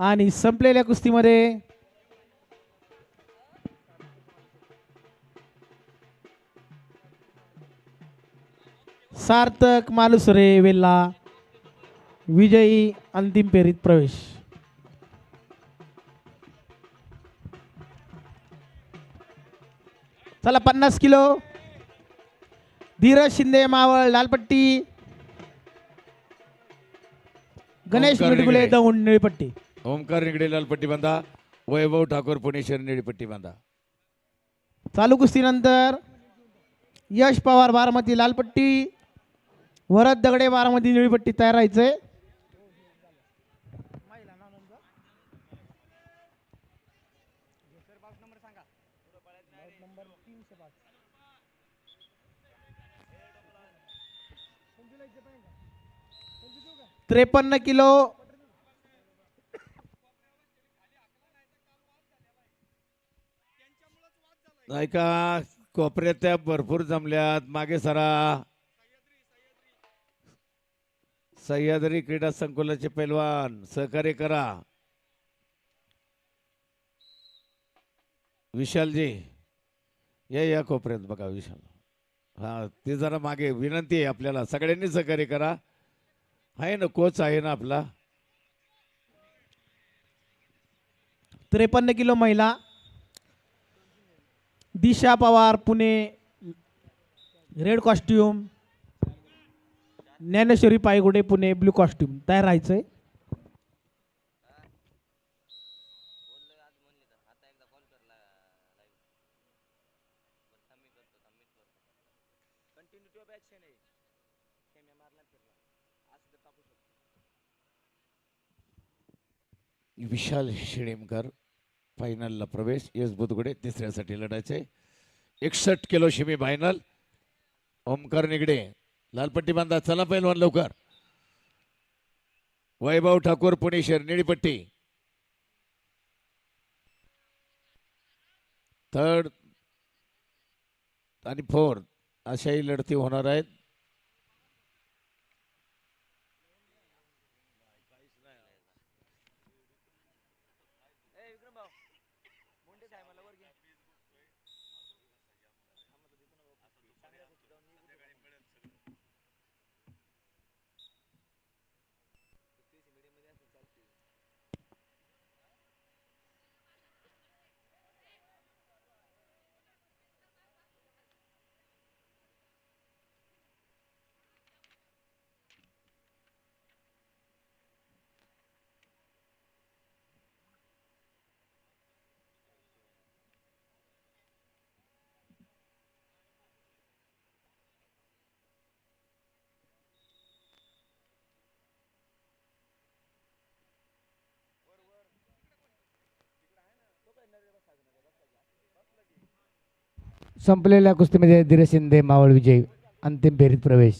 आणि संपलेल्या कुस्तीमध्ये सार्थक मालुसरे वेल्ला विजयी अंतिम फेरीत प्रवेश. चला पन्नास किलो. धीरज शिंदे मावळ लालपट्टी. गणेश मिडगुले. दौंड निळपट्टी. ओमकार निगडे लालपट्टी बांधा. वैभव ठाकूर पुणेश्वर निळीपट्टी बांधा. चालू कुस्तीनंतर यश पवार बारामती लालपट्टी वरद दगडे बारामती निळीपट्टी तयार राहायचंय त्रेपन्न किलो नाही का कोपऱ्यात त्या भरपूर जमल्यात. मागे सरा. सह्याद्री क्रीडा संकुलाचे पैलवान सहकार्य करा. विशालजी या या कोपऱ्यात बघा विशाल. हा ते जरा मागे विनंती आहे आपल्याला. सगळ्यांनी सहकार्य करा. आहे ना कोच आहे ना आपला. त्रेपन्न किलो महिला Disha Pawar Pune red costume Dnyaneshwari Paygude Pune blue costume तयार राहायचंय. विशाल शिणेमकर फायनलला प्रवेश. यश बुधगुडे तिसऱ्यासाठी लढायचे. एकसष्ट kilo semi final Omkar Nigade. लालपट्टी बांधा. चला पैलवान लवकर. वैभव ठाकूर पुणे शहर निळीपट्टी. थर्ड आणि फोर्थ अशाही लढती होणार आहेत. टायमाला वर घे संपलेल्या कुस्तीमध्ये धीरज शिंदे मावळ विजय अंतिम फेरीत प्रवेश.